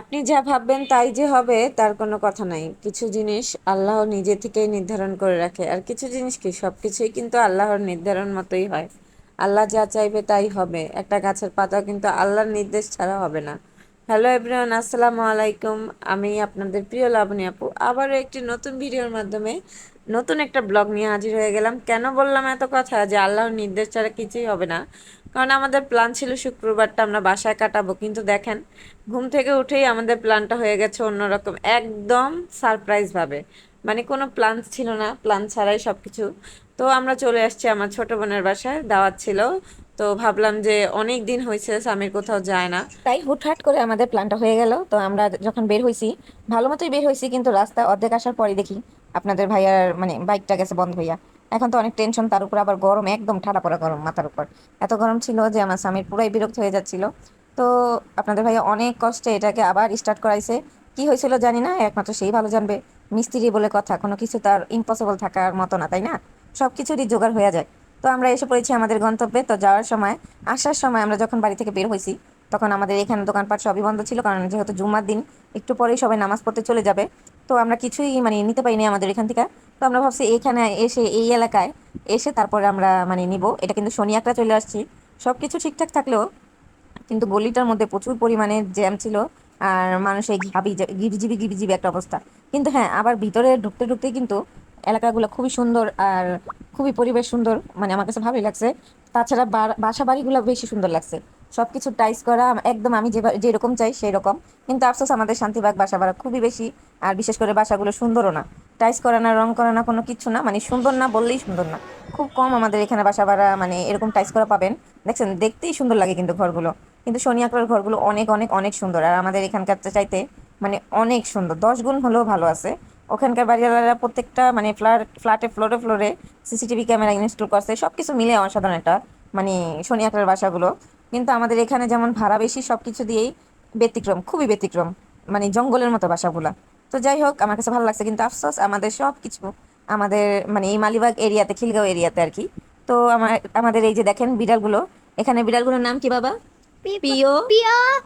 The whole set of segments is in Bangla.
আপনি যা ভাববেন তাই যে হবে, তার কোনো কথা নাই। কিছু জিনিস আল্লাহ নিজে থেকেই নির্ধারণ করে রাখে, আর কিছু জিনিস কি? সব কিছুই কিন্তু আল্লাহর নির্ধারণ মতোই হয়। আল্লাহ যা চাইবে তাই হবে। একটা গাছের পাতা কিন্তু আল্লাহর নির্দেশ ছাড়া হবে না। হ্যালো এভরিওয়ান আসসালামু আলাইকুম আমি আপনাদের প্রিয় লাবণী আপু। আবারও একটি নতুন ভিডিওর মাধ্যমে নতুন একটা ব্লগ নিয়ে হাজির হয়ে গেলাম। কেন বললাম এত কথা? যে আল্লাহর নির্দেশ ছাড়া কিছুই হবে না। কারণ আমাদের প্ল্যান ছিল শুক্রবারটা আমরা বাসায় কাটাবো। কিন্তু দেখেন, ঘুম থেকে উঠেই আমাদের প্ল্যানটা হয়ে গেছে অন্যরকম, একদম সারপ্রাইজভাবে মানে কোনো প্ল্যান ছিল না প্ল্যান ছাড়াই সব কিছু তো আমরা চলে আসছি আমার ছোট বোনের বাসায়। দাওয়াত ছিল তো ভাবলাম যে অনেক দিন হয়েছে, স্বামীর কোথাও যায় না। তাই হুটহাট করে আমাদের প্ল্যানটা হয়ে গেল। তো আমরা যখন বের হয়েছি ভালো মতোই বের হয়েছি কিন্তু রাস্তা অর্ধেক আসার পরে দেখি আপনাদের ভাইয়ার মানে বাইকটা গেছে বন্ধ হইয়া। এখন তো অনেক টেনশন তার উপর আবার গরম, একদম ঠাডা পড়া গরম মাথার উপর। এত গরম ছিল যে আমার স্বামীর পুরাই বিরক্ত হয়ে যাচ্ছিল। তো আপনাদের ভাইয়া অনেক কষ্টে এটাকে আবার স্টার্ট করাইছে। কি হয়েছিল জানি না, একমাত্র সেই ভালো জানবে। মিস্ত্রি বলে কথা, কোনো কিছু তার ইম্পসিবল থাকার মতো না, তাই না? সব কিছুরই জোগাড় হয়ে যায়। তো আমরা এসে পড়েছি আমাদের গন্তব্যে। তো যাওয়ার সময়, আসার সময় আমরা যখন বাড়ি থেকে বের হয়েছি, তখন আমাদের এখানে দোকানপাট সবই বন্ধ ছিল, কারণ যেহেতু জুম্মার দিন, একটু পরেই সবাই নামাজ পড়তে চলে যাবে। তো আমরা কিছুই মানে নিতে পারিনি আমাদের এখান থেকে। তো আমরা ভাবছি এখানে এসে এই এলাকায় এসে তারপরে আমরা মানে নিব। এটা কিন্তু শনি একটা চলে আসছি। সব কিছু ঠিকঠাক থাকলেও কিন্তু গলিটার মধ্যে প্রচুর পরিমাণে জ্যাম ছিল আর মানুষ এই ঘাবি গিবিজিবি গিবিজিবি একটা অবস্থা। কিন্তু হ্যাঁ আবার ভিতরে ঢুকতে ঢুকতে কিন্তু এলাকাগুলো খুবই সুন্দর আর খুবই পরিবেশ সুন্দর। মানে আমার কাছে ভালোই লাগছে। তাছাড়া বাসা বাড়িগুলো বেশি সুন্দর লাগছে। সব কিছু টাইস করা, একদম আমি যে যেরকম চাই সেই রকম কিন্তু আফসোস, আমাদের শান্তিবাগ বাসা ভাড়া খুবই বেশি। আর বিশেষ করে বাসাগুলো সুন্দরও না। টাইস করা না, রং করা না, কোনো কিছু না। মানে সুন্দর না, বললেই সুন্দর না। খুব কম আমাদের এখানে বাসা ভাড়া মানে এরকম টাইস করা পাবেন। দেখছেন, দেখতেই সুন্দর লাগে কিন্তু ঘরগুলো। কিন্তু শনিয়াকড়ার ঘরগুলো অনেক অনেক অনেক সুন্দর। আর আমাদের এখানকার চাইতে মানে অনেক সুন্দর। দশ গুণ হলেও ভালো আছে। ওখানকার বাড়িওয়ালারা প্রত্যেকটা মানে ফ্ল্যাট ফ্ল্যাটে ফ্লোরে ফ্লোরে সিসিটিভি ক্যামেরা ইনস্টল করছে। সব কিছু মিলে অসাধারণ একটা মানে শনিয়াকড়ার বাসাগুলো। কিন্তু আমাদের এখানে যেমন ভাড়া বেশি সব কিছু দিয়েই ব্যতিক্রম খুবই ব্যতিক্রম মানে জঙ্গলের মতো বাসাগুলা। তো যাই হোক আমার কাছে ভালো লাগছে কিন্তু আফসোস আমাদের সব কিছু আমাদের মানে এই মালিবাগ এরিয়াতে খিলগাঁও এরিয়াতে আর কি। তো আমার আমাদের এই যে দেখেন বিড়ালগুলো এখানে বিড়ালগুলোর নাম কি বাবা? পিও।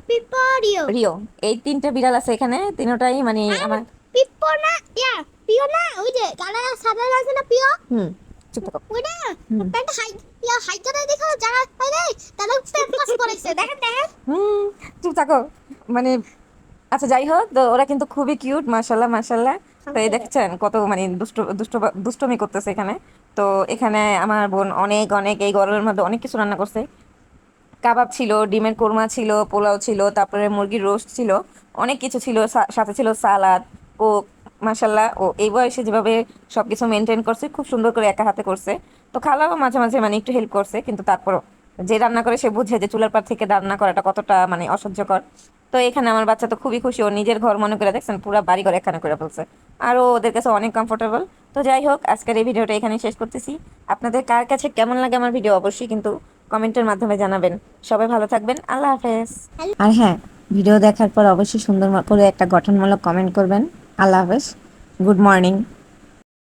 Piprio Rio. এই তিনটা বিড়াল আছে এখানে তিনটাই মানে আমার পিপো না ইয়া পিও না ওই যে কালা সাদা আছে না পিও। হুম চুপ থাকো ওইটা হুম। প্যান্ট হাই ইয়া হাইটা দেখো যারা আরে তারা প্যান্ট পাস করেছে দেখেন দেখেন। হুম চুপ থাকো। মানে আচ্ছা যাই হোক তো ওরা কিন্তু খুবই কিউট মাশাল্লাহ মাশাল্লাহ তো এই দেখছেন কত মানে দুষ্ট দুষ্ট দুষ্টমি করতেছে এখানে। তো এখানে আমার বোন অনেক অনেক এই গরমের মধ্যে অনেক কিছু রান্না করছে। কাবাব ছিল ডিমের কোরমা ছিল পোলাও ছিল তারপরে মুরগির রোস্ট ছিল অনেক কিছু ছিল সাথে ছিল সালাদ ও মাসাল্লাহ ও এই বয়সে যেভাবে সব কিছু মেনটেন করছে, খুব সুন্দর করে একা হাতে করছে। তো খালাও মাঝে মাঝে মানে একটু হেল্প করছে, কিন্তু তারপরও যে রান্না করে সে বুঝে যে চুলার পার থেকে রান্না করাটা কতটা মানে অসহ্যকর। তো এখানে আমার বাচ্চা তো খুবই খুশি, ও নিজের ঘর মনে করে দেখছেন, পুরো বাড়ি ঘর এখানে করে ফেলছে। আরও ওদের কাছে অনেক কমফোর্টেবল তো যাই হোক, আজকের এই ভিডিওটা এখানে শেষ করতেছি। আপনাদের কার কাছে কেমন লাগে আমার ভিডিও অবশ্যই কিন্তু কমেন্টের মাধ্যমে জানাবেন। সবাই ভালো থাকবেন, আল্লাহ হাফেজ। আর হ্যাঁ ভিডিও দেখার পর অবশ্যই সুন্দর করে একটা গঠনমূলক কমেন্ট করবেন। আল্লাহ হাফেজ গুড মর্নিং